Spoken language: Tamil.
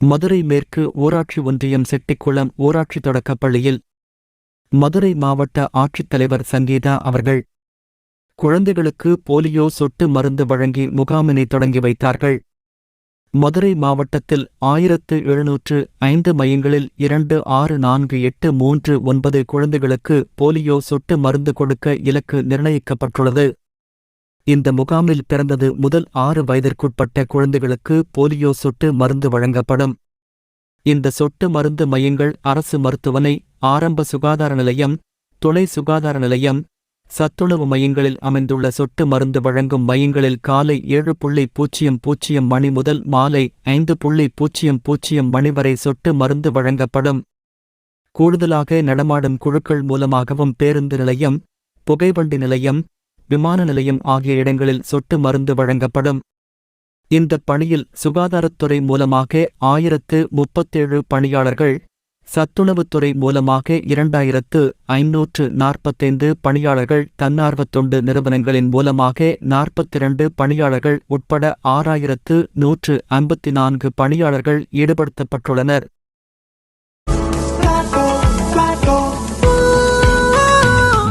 Madurai மேற்கு ஊராட்சி ஒன்றியம் செட்டிக்குளம் ஊராட்சி தொடக்கப் பள்ளியில் மதுரை மாவட்ட ஆட்சித்தலைவர் சங்கீதா அவர்கள் குழந்தைகளுக்கு போலியோ சொட்டு மருந்து வழங்கி முகாமினை தொடங்கி வைத்தார்கள். மதுரை மாவட்டத்தில் ஆயிரத்து எழுநூற்று ஐந்து மையங்களில் இரண்டு ஆறு நான்கு எட்டு மூன்று ஒன்பது குழந்தைகளுக்கு போலியோ சொட்டு மருந்து கொடுக்க இலக்கு நிர்ணயிக்கப்பட்டுள்ளது. இந்த முகாமில் பிறந்தது முதல் ஆறு வயதிற்குட்பட்ட குழந்தைகளுக்கு போலியோ சொட்டு மருந்து வழங்கப்படும். இந்த சொட்டு மருந்து மையங்கள் அரசு மருத்துவனை ஆரம்ப சுகாதார நிலையம் துளை சுகாதார நிலையம் சத்துணவு மையங்களில் அமைந்துள்ள சொட்டு மருந்து வழங்கும் மையங்களில் காலை ஏழு புள்ளி பூஜ்ஜியம் பூஜ்ஜியம் மணி முதல் மாலை ஐந்து புள்ளி பூஜ்ஜியம் பூஜ்ஜியம் மணி வரை சொட்டு மருந்து வழங்கப்படும். கூடுதலாக நடமாடும் குழுக்கள் மூலமாகவும் பேருந்து நிலையம் புகைவண்டி நிலையம் விமான நிலையம் ஆகிய இடங்களில் சொட்டு மருந்து வழங்கப்படும். இந்த பணியில் சுகாதாரத்துறை மூலமாக ஆயிரத்து முப்பத்தேழு பணியாளர்கள் சத்துணவுத்துறை மூலமாக இரண்டாயிரத்து ஐநூற்று நாற்பத்தைந்து பணியாளர்கள் தன்னார்வ தொண்டு நிறுவனங்களின் மூலமாக நாற்பத்திரண்டு பணியாளர்கள் உட்பட ஆறாயிரத்து நூற்று ஐம்பத்தி நான்கு பணியாளர்கள் ஈடுபடுத்தப்பட்டுள்ளனர்.